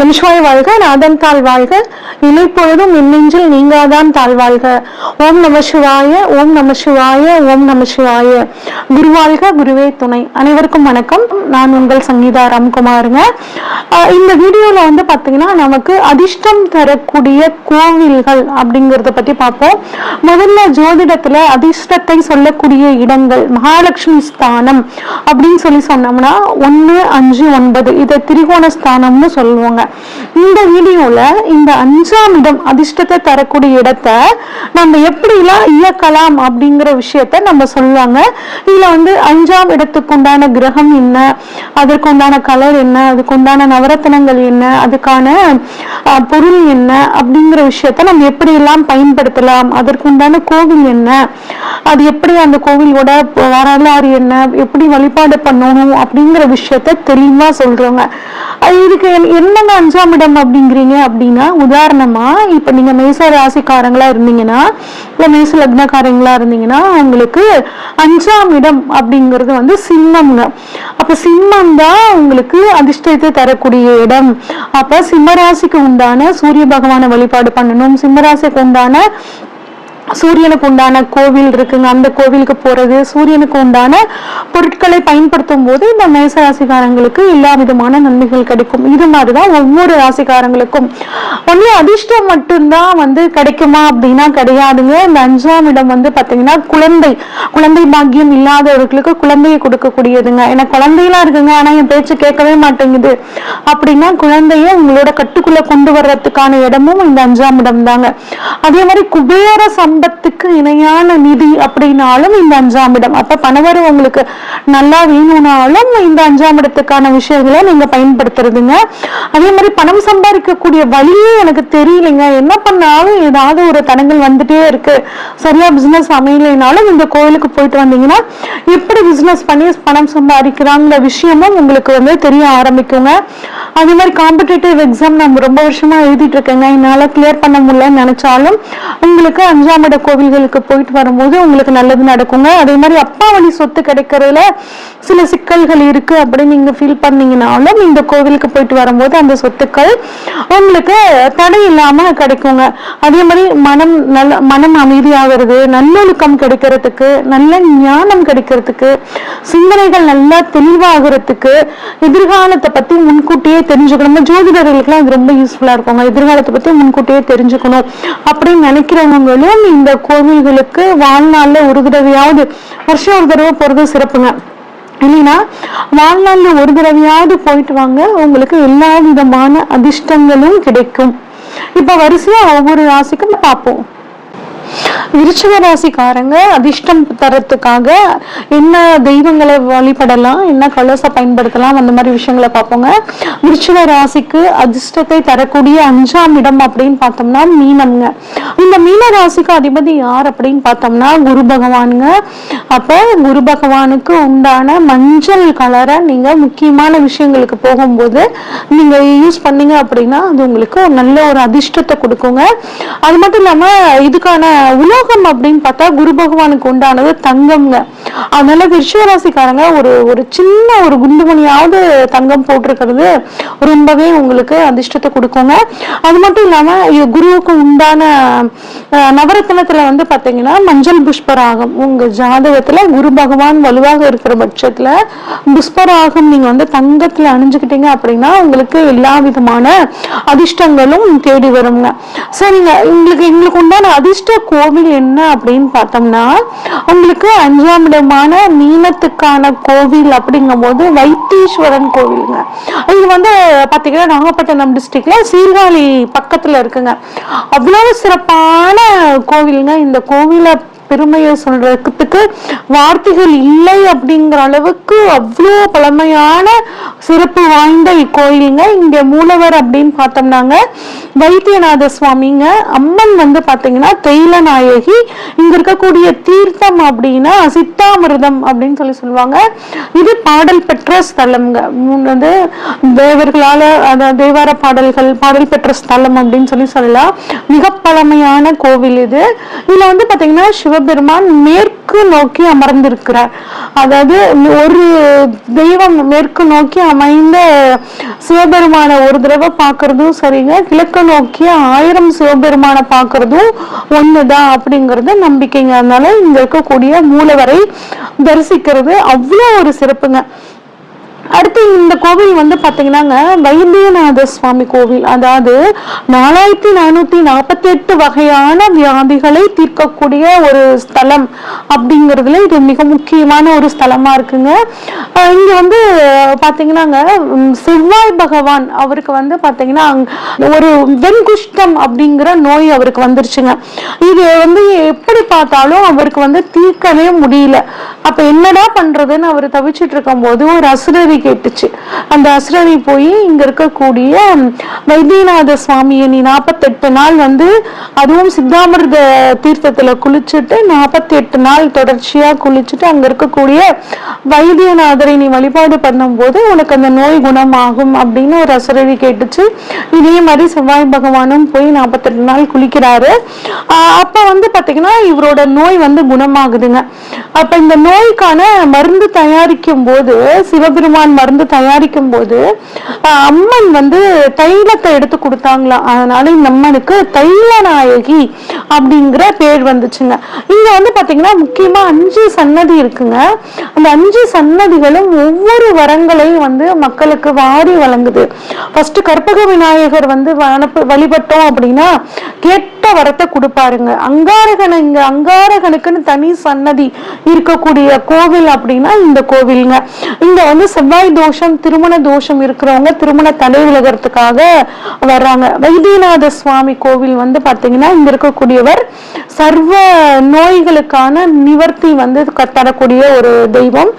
நமசிவாய் வாழ்க நாதன் தாழ் வாழ்க. இணைப்பொழுதும் மின்னெஞ்சில் நீங்காதான் தாழ் வாழ்க. ஓம் நம சிவாய ஓம் நம சிவாய ஓம் நம சிவாய. குருவாழ்க குருவே துணை. அனைவருக்கும் வணக்கம். நான் உங்கள் சங்கீதா ராம்குமாருங்க. இந்த வீடியோல வந்து பாத்தீங்கன்னா நமக்கு அதிர்ஷ்டம் தரக்கூடிய கோவில்கள் அப்படிங்கறத பத்தி பார்ப்போம். முதல்ல ஜோதிடத்துல அதிர்ஷ்டத்தை சொல்லக்கூடிய இடங்கள் மகாலட்சுமி ஸ்தானம் அப்படின்னு சொல்லி சொன்னோம்னா ஒன்னு அஞ்சு ஒன்பது. இதை திரிகோண ஸ்தானம்னு சொல்லுவாங்க. இந்த வீடியோல இந்த அஞ்சாம் இடம் அதிர்ஷ்டத்தை தரக்கூடிய இடத்தை நம்ம எப்படிலாம் இயக்கலாம் அப்படிங்கிற விஷயத்த நம்ம சொல்லுவாங்க. இதுல வந்து அஞ்சாம் இடத்துக்கு உண்டான கிரகம் என்ன? அதற்கு உண்டான கலர் என்ன? அதுக்கு உண்டான நவரத்தனங்கள் என்ன? அதுக்கான பொருள் என்ன? அப்படிங்கிற விஷயத்த நம்ம எப்படி எல்லாம் பயன்படுத்தலாம்? அதற்கு உண்டான கோவில் என்ன? அது எப்படி அந்த கோவிலோட வரலாறு என்ன? எப்படி வழிபாடு பண்ணணும்? அப்படிங்கிற விஷயத்த தெளிவா சொல்றோங்க இதுக்கு என்னங்க அஞ்சாம் இடம் அப்படிங்கிறீங்க அப்படின்னா உதாரணமா இப்ப நீங்க மேச ராசிக்காரங்களா இருந்தீங்கன்னா இல்ல மேச லக்னக்காரங்களா இருந்தீங்கன்னா உங்களுக்கு அஞ்சாம் இடம் அப்படிங்கிறது வந்து சிம்மம்ங்க. அப்ப சிம்மம் தான் உங்களுக்கு அதிர்ஷ்டத்தை தரக்கூடிய இடம். அப்ப சிம்மராசிக்கு உண்டான சூரிய பகவானை வழிபாடு பண்ணணும். சிம்மராசிக்கு உண்டான சூரியனுக்கு உண்டான கோவில் இருக்குங்க. அந்த கோவிலுக்கு போறது சூரியனுக்கு உண்டான பொருட்களை பயன்படுத்தும் போது இந்த மேச ராசிக்காரங்களுக்கு எல்லா விதமான நன்மைகள் கிடைக்கும். இது மாதிரிதான் ஒவ்வொரு ராசிக்காரங்களுக்கும். ஒன்லி அதிர்ஷ்டம் மட்டும்தான் வந்து கிடைக்குமா அப்படின்னா கிடையாதுங்க. இந்த அஞ்சாம் இடம் வந்து பாத்தீங்கன்னா குழந்தை. குழந்தை பாக்கியம் இல்லாதவர்களுக்கு குழந்தையை கொடுக்கக்கூடியதுங்க. ஏன்னா குழந்தையெல்லாம் இருக்குங்க. ஆனா என் பேச்சு கேட்கவே மாட்டேங்குது. அப்படின்னா குழந்தைய உங்களோட கட்டுக்குள்ள கொண்டு வர்றதுக்கான இடமும் இந்த அஞ்சாம் இடம் தாங்க அதே மாதிரி குபேர சம் சம்பத்துக்கு இணையான நிதி அப்படின்னாலும் இந்த அஞ்சாம் இடம். அப்ப பணவரம் உங்களுக்கு நல்லா வேணும்னாலும் இந்த அஞ்சாம் இடத்துக்கான விஷயங்களை நீங்க பயன்படுத்துறதுங்க. அதே மாதிரி பணம் சம்பாதிக்கக்கூடிய வழியே எனக்கு தெரியலைங்க. என்ன பண்ணாலும் ஏதாவது ஒரு தடங்கள் வந்துட்டே இருக்கு. சரியா பிசினஸ் அமையலைனாலும் இந்த கோயிலுக்கு போயிட்டு வந்தீங்கன்னா எப்படி பிசினஸ் பண்ணி பணம் சம்பாதிக்கிறாங்கிற விஷயமும் உங்களுக்கு வந்து தெரிய ஆரம்பிக்குங்க. அதே மாதிரி காம்படிட்டிவ் எக்ஸாம் நம்ம ரொம்ப வருஷமா எழுதிட்டு இருக்கேங்க. என்னால கிளியர் பண்ண முடியலன்னு நினைச்சாலும் உங்களுக்கு அஞ்சாம் இட கோவில்களுக்கு போயிட்டு வரும்போது உங்களுக்கு நல்லது நடக்குங்க. அதே மாதிரி அப்பா வழி சொத்து கிடைக்கிறதுல சில சிக்கல்கள் இருக்கு அப்படின்னு நீங்க ஃபீல் பண்ணீங்கனாலும் இந்த கோவிலுக்கு போயிட்டு வரும்போது அந்த சொத்துக்கள் உங்களுக்கு தடை இல்லாம கிடைக்குங்க. அதே மாதிரி மனம் நல்ல மனம் அமைதியாகிறது நல்லொழுக்கம் கிடைக்கிறதுக்கு நல்ல ஞானம் கிடைக்கிறதுக்கு சிந்தனைகள் நல்லா தெளிவாகிறதுக்கு எதிர்காலத்தை பத்தி முன்கூட்டியே தெரிஞ்சுக்கணும் ஜோதிடர்களுக்குலாம் இது ரொம்ப யூஸ்ஃபுல்லா இருக்குங்க. எதிர்காலத்தை பத்தி முன்கூட்டியே தெரிஞ்சுக்கணும் அப்படின்னு நினைக்கிறவங்களும் இந்த கோவில்களுக்கு வாழ்நாளில் ஒரு தடவையாவது வருஷம் ஒரு தடவை போறது சிறப்புங்க. இல்லைன்னா வாழ்நாள்ல ஒரு தடவையாவது போயிட்டு வாங்க உங்களுக்கு எல்லா விதமான அதிர்ஷ்டங்களும் கிடைக்கும். இப்ப வரிசையா ஒவ்வொரு ராசிக்கும் பார்ப்போம். விருச்சிக ராசிக்காரங்க அதிர்ஷ்டம் தரத்துக்காக என்ன தெய்வங்களை வழிபடலாம் என்ன கலர்ஸை பயன்படுத்தலாம் அந்த மாதிரி விஷயங்களை பார்ப்போங்க. விருச்சிக ராசிக்கு அதிர்ஷ்டத்தை தரக்கூடிய அஞ்சாம் இடம் அப்படின்னு பார்த்தோம்னா மீனம்ங்க. இந்த மீன ராசிக்கு அதிபதி யார் அப்படின்னு பார்த்தோம்னா குரு பகவானுங்க. அப்போ குரு பகவானுக்கு உண்டான மஞ்சள் கலரை நீங்கள் முக்கியமான விஷயங்களுக்கு போகும்போது நீங்கள் யூஸ் பண்ணீங்க அப்படின்னா அது உங்களுக்கு நல்ல ஒரு அதிர்ஷ்டத்தை கொடுக்குங்க. அது மட்டும் இல்லாமல் இதுக்கான யோகம் அப்படின்னு பார்த்தா குரு பகவானுக்கு உண்டானது தங்கம்ங்க. அதனால விருச்சிக ஒரு ஒரு சின்ன ஒரு குண்டுமணியாவது தங்கம் போட்டிருக்கிறது ரொம்பவே உங்களுக்கு அதிர்ஷ்டத்தை கொடுக்குங்க. அது மட்டும் இல்லாம குருவுக்கு உண்டான அஹ், நவரத்னத்துல வந்து பாத்தீங்கன்னா மஞ்சள் புஷ்பராகம். உங்க ஜாதகத்துல குரு பகவான் வலுவாக இருக்கிற பட்சத்துல புஷ்பராகம் நீங்க வந்து தங்கத்துல அணிஞ்சுக்கிட்டீங்க அப்படின்னா உங்களுக்கு எல்லா விதமான அதிர்ஷ்டங்களும் தேடி வருங்க. சரிங்க. உங்களுக்கு எங்களுக்கு உண்டான அதிர்ஷ்ட கோவில் என்ன அப்படின்னு பார்த்தோம்னா உங்களுக்கு அஞ்சாம் இடமான மீனத்துக்கான கோவில் அப்படிங்கும் போது வைத்தீஸ்வரன் கோவிலுங்க. இது வந்து பாத்தீங்கன்னா நாகப்பட்டினம் டிஸ்ட்ரிக்ட்ல சீர்காழி பக்கத்துல இருக்குங்க. அவ்வளவு சிறப்பான கோவிலுங்க. இந்த கோவிலை பெருமையை சொல்றதுக்கு வார்த்தைகள் இல்லை அப்படிங்கிற அளவுக்கு அவ்வளோ பழமையான சிறப்பு வாய்ந்த இக்கோயிலுங்க. இங்க மூலவர் அப்படின்னு பார்த்தோம்னாங்க. வைத்தியநாத சுவாமிங்க. அம்மன் வந்து பாத்தீங்கன்னா தைல நாயகி இங்க இருக்கக்கூடிய தீர்த்தம் அப்படின்னா சித்தாமிரதம் அப்படின்னு சொல்லி சொல்லுவாங்க. இது பாடல் பெற்ற ஸ்தலம்ங்க. வந்து தேவர்களால அதாவது தேவார பாடல்கள் பாடல் பெற்ற ஸ்தலம் அப்படின்னு சொல்லி சொல்லலாம். மிக பழமையான கோவில் இது. இதுல வந்து பாத்தீங்கன்னா சிவ சிவபெருமான் மேற்கு நோக்கி அமர்ந்திருக்கிறார். அதாவது ஒரு தெய்வம் மேற்கு நோக்கி அமைந்த சிவபெருமானை ஒரு தடவை பார்க்கறதும் சரிங்க. கிழக்கு நோக்கி ஆயிரம் சிவபெருமானை பார்க்கறதும் ஒண்ணுதான் அப்படிங்கிறது நம்பிக்கைங்க. அதனால இங்க இருக்கக்கூடிய மூலவரை தரிசிக்கிறது அவ்வளோ ஒரு சிறப்புங்க. அடுத்து இந்த கோவில் வந்து பாத்தீங்கன்னாங்க வைத்தியநாத சுவாமி கோவில். அதாவது நாலாயிரத்தி நானூத்தி நாற்பத்தி எட்டு வகையான வியாதிகளை தீர்க்கக்கூடிய ஒரு ஸ்தலம் அப்படிங்கிறதுல இது மிக முக்கியமான ஒரு ஸ்தலமா இருக்குங்க. இங்கே இங்க வந்து பாத்தீங்கன்னாங்க செவ்வாய் பகவான் அவருக்கு வந்து பாத்தீங்கன்னா ஒரு வெண்குஷ்டம் அப்படிங்கிற நோய் அவருக்கு வந்துருச்சுங்க. இது வந்து எப்படி பார்த்தாலும் அவருக்கு வந்து தீர்க்கவே முடியல. அப்ப என்னடா பண்றதுன்னு அவர் தவிச்சிட்டு இருக்கும் போது ஒரு அசுரரி கேட்டுச்சு. அந்த அசுரரி போய் இங்க இருக்கக்கூடிய வைத்தியநாத சுவாமியை நீ நாற்பத்தெட்டு நாள் வந்து அதுவும் சித்தாமிர்த தீர்த்தத்துல குளிச்சுட்டு நாற்பத்தி எட்டு நாள் தொடர்ச்சியா குளிச்சுட்டு அங்க இருக்கக்கூடிய வைத்தியநாதரை நீ வழிபாடு பண்ணும்போது உனக்கு அந்த நோய் குணமாகும் அப்படின்னு ஒரு அசுரவி கேட்டுச்சு. இதே மாதிரி செவ்வாய் பகவானும் போய் நாற்பத்தெட்டு நாள் குளிக்கிறாரு. அப்ப வந்து பாத்தீங்கன்னா இவரோட நோய் வந்து குணமாகுதுங்க. அப்ப இந்த நோய்க்கான மருந்து தயாரிக்கும் போது சிவபெருமான் மருந்து தயாரிக்கும் போது அம்மன் வந்து தைலத்தை எடுத்து கொடுத்தாங்களாம் அதனால இந்த அம்மனுக்கு தைல நாயகி அப்படிங்கிற பேர் வந்துச்சுங்க. இங்க வந்து பாத்தீங்கன்னா முக்கியமா அஞ்சு சன்னதி இருக்குங்க. அந்த அஞ்சு சன்னதிகளும் ஒவ்வொரு வரங்களையும் வந்து மக்களுக்கு வாரி வழங்குது. ஃபர்ஸ்ட் கற்பக விநாயகர் வந்து வனப்பு- வழிபட்டோம் அப்படின்னா கேட் கேட்ட வரத்தை கொடுப்பாருங்க. அங்காரகன இங்க அங்காரகனுக்குன்னு தனி சன்னதி இருக்கக்கூடிய கோவில் அப்படின்னா இந்த கோவிலுங்க. இங்க வந்து செவ்வாய் தோஷம் திருமண தோஷம் இருக்கிறவங்க திருமண தலை விலகிறதுக்காக வர்றாங்க. வைத்தியநாத சுவாமி கோவில் வந்து பாத்தீங்கன்னா இங்க இருக்கக்கூடியவர் சர்வ நோய்களுக்கான நிவர்த்தி வந்து க- தரக்கூடிய ஒரு தெய்வம்.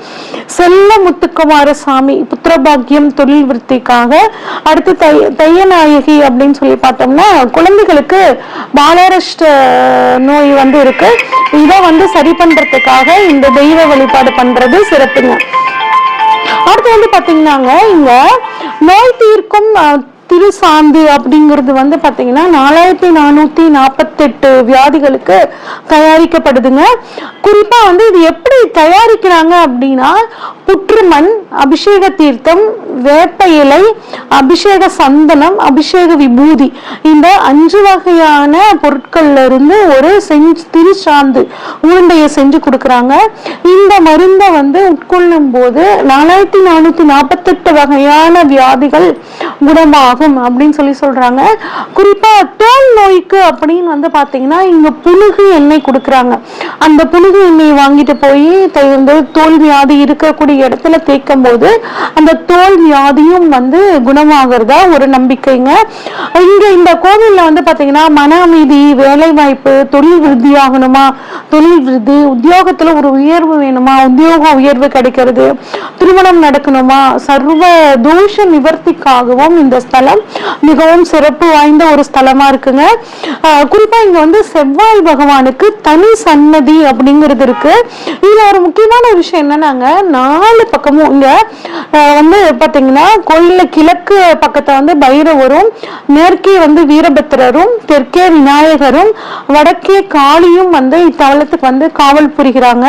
செல்ல முத்துக்குமார சாமி புத்திரபாக்கியம் தொழில் விற்பிக்காக அடுத்து தை தையநாயகி அப்படின்னு சொல்லி பார்த்தோம்னா குழந்தைகளுக்கு பாலாரஸ்ட் நோய் வந்து இருக்கு. இதை வந்து சரி பண்றதுக்காக இந்த தெய்வ வழிபாடு பண்றது சிறப்புங்க. அடுத்து வந்து பாத்தீங்கன்னாங்க இங்க நோய் தீர்க்கும் திரு சாந்து அப்படிங்கிறது வந்து பார்த்தீங்கன்னா நாலாயிரத்தி நானூற்றி நாற்பத்தெட்டு வியாதிகளுக்கு தயாரிக்கப்படுதுங்க. குறிப்பாக வந்து இது எப்படி தயாரிக்கிறாங்க அப்படின்னா புற்றுமண் அபிஷேக தீர்த்தம் வேப்ப இலை அபிஷேக சந்தனம் அபிஷேக விபூதி இந்த அஞ்சு வகையான பொருட்கள்ல இருந்து ஒரு செஞ்சு திருச்சாந்து உருண்டையை செஞ்சு கொடுக்குறாங்க. இந்த மருந்தை வந்து உட்கொள்ளும் போது நாலாயிரத்தி நானூற்றி நாற்பத்தெட்டு வகையான வியாதிகள் குணமாகும். அப்படின்னு சொல்லி சொல்றாங்க. குறிப்பா தோல் நோய்க்கு அப்படின்னு வந்து பாத்தீங்கன்னா இங்க புழுகு எண்ணெய் கொடுக்குறாங்க. அந்த புழுகு எண்ணெய் வாங்கிட்டு போய் வந்து தோல் வியாதி இருக்கக்கூடிய இடத்துல தேய்க்கும் போது அந்த தோல் வியாதியும் வந்து குணமாகிறதா ஒரு நம்பிக்கைங்க. இங்க இந்த கோவில்ல வந்து பாத்தீங்கன்னா மன அமைதி வேலை வாய்ப்பு தொழில் விருத்தி ஆகணுமா? தொழில் விருத்தி உத்தியோகத்துல ஒரு உயர்வு வேணுமா? உத்தியோக உயர்வு கிடைக்கிறது. திருமணம் நடக்கணுமா? சர்வ தோஷ நிவர்த்திக்காகவும் இந்த ஸ்தலம் மிகவும் சிறப்பு வாய்ந்த ஒரு ஸ்தலமா இருக்குங்க. குறிப்பா இங்க வந்து செவ்வாய் பகவானுக்கு தனி சன்னதி அப்படிங்கிறது இருக்கு. இதுல ஒரு முக்கியமான ஒரு விஷயம் என்னன்னாங்க நாலு பக்கமும் இங்க வந்து பாத்தீங்கன்னா கோயில்ல கிழக்கு பக்கத்தை வந்து பைரவரும் மேற்கே வந்து வீரபத்திரரும் தெற்கே விநாயகரும் வடக்கே காளியும் வந்து இத்தலத்துக்கு வந்து காவல் புரிகிறாங்க.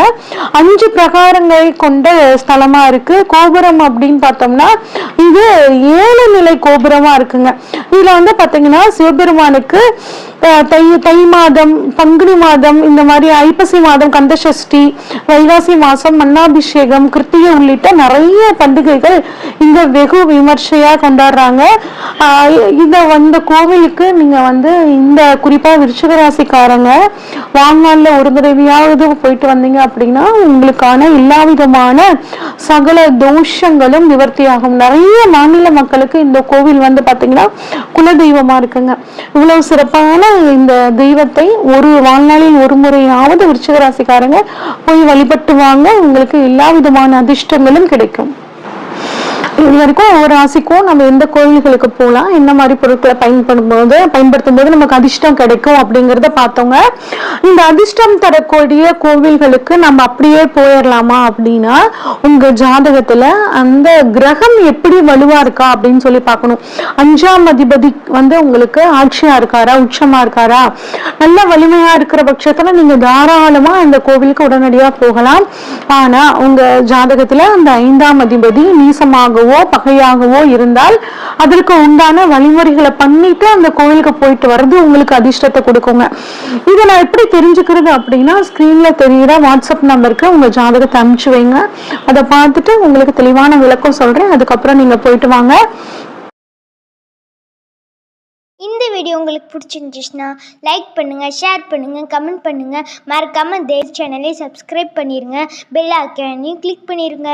அஞ்சு பிரகாரங்களை கொண்ட ஸ்தலமா இருக்கு. கோபுரம் அப்படின்னு பார்த்தோம்னா இது ஏழு நிலை கோபுரமா இருக்குங்க. இதுல வந்து பாத்தீங்கன்னா சிவபெருமானுக்கு தை தை மாதம் பங்குனி மாதம் இந்த மாதிரி ஐப்பசி மாதம் கந்தசஷ்டி வைகாசி மாதம் மன்னாபிஷேகம் கிருத்திகை உள்ளிட்ட நிறைய பண்டிகைகள் இங்க வெகு விமர்சையா கொண்டாடுறாங்க. இதை வந்த கோவிலுக்கு நீங்க வந்து இந்த குறிப்பா விருச்சிகராசிக்காரங்க ராசிக்காரங்க ஒரு தடவையாவது போயிட்டு வந்தீங்க அப்படின்னா உங்களுக்கான எல்லா விதமான சகல தோஷங்களும் நிவர்த்தியாகும். நிறைய மாநில மக்களுக்கு இந்த கோவில் வந்து பாத்தீங்கன்னா குலதெய்வமா இருக்குங்க. இவ்வளவு சிறப்பான இந்த தெய்வத்தை ஒரு வாழ்நாளில் ஒரு முறையாவது விருச்சிக ராசிக்காரங்க போய் வழிபட்டு வாங்க உங்களுக்கு எல்லா விதமான அதிர்ஷ்டங்களும் கிடைக்கும். இது வரைக்கும் ஒவ்வொரு ராசிக்கும் நம்ம எந்த கோயில்களுக்கு போகலாம் என்ன மாதிரி பொருட்களை பயன்படும் போது பயன்படுத்தும் போது நமக்கு அதிர்ஷ்டம் கிடைக்கும் அப்படிங்கிறத பார்த்தோங்க. இந்த அதிர்ஷ்டம் தரக்கூடிய கோவில்களுக்கு நம்ம அப்படியே போயிடலாமா அப்படின்னா உங்க ஜாதகத்துல அந்த கிரகம் எப்படி வலுவா இருக்கா அப்படின்னு சொல்லி பார்க்கணும். அஞ்சாம் அதிபதி வந்து உங்களுக்கு ஆட்சியா இருக்காரா உச்சமா இருக்காரா? நல்ல வலிமையா இருக்கிற பட்சத்துல நீங்க தாராளமா அந்த கோவிலுக்கு உடனடியா போகலாம். ஆனா உங்க ஜாதகத்துல அந்த ஐந்தாம் அதிபதி நீசமாகவோ பகையாகவோ இருந்தால் அதற்கு உண்டான வழிமுறைகளை பண்ணிட்டு அந்த கோயிலுக்கு போயிட்டு வர்றது உங்களுக்கு அதிர்ஷ்டத்தை கொடுக்குங்க. இதை நான் எப்படி தெரிஞ்சுக்கிறது அப்படின்னா ஸ்கிரீன்ல தெரியுற வாட்ஸ்அப் நம்பருக்கு உங்க ஜாதகத்தை அனுப்பிச்சு வைங்க. அதை பார்த்துட்டு உங்களுக்கு தெளிவான விளக்கம் சொல்றேன். அதுக்கப்புறம் நீங்க போயிட்டு வாங்க. இந்த வீடியோ உங்களுக்கு பிடிச்சிருந்துச்சுன்னா லைக் பண்ணுங்கள் ஷேர் பண்ணுங்கள் கமெண்ட் பண்ணுங்கள் மறக்காமல் தேவ் சேனலை சப்ஸ்கிரைப் பண்ணிடுங்க பெல் ஐக்கானையும் கிளிக் பண்ணிடுங்க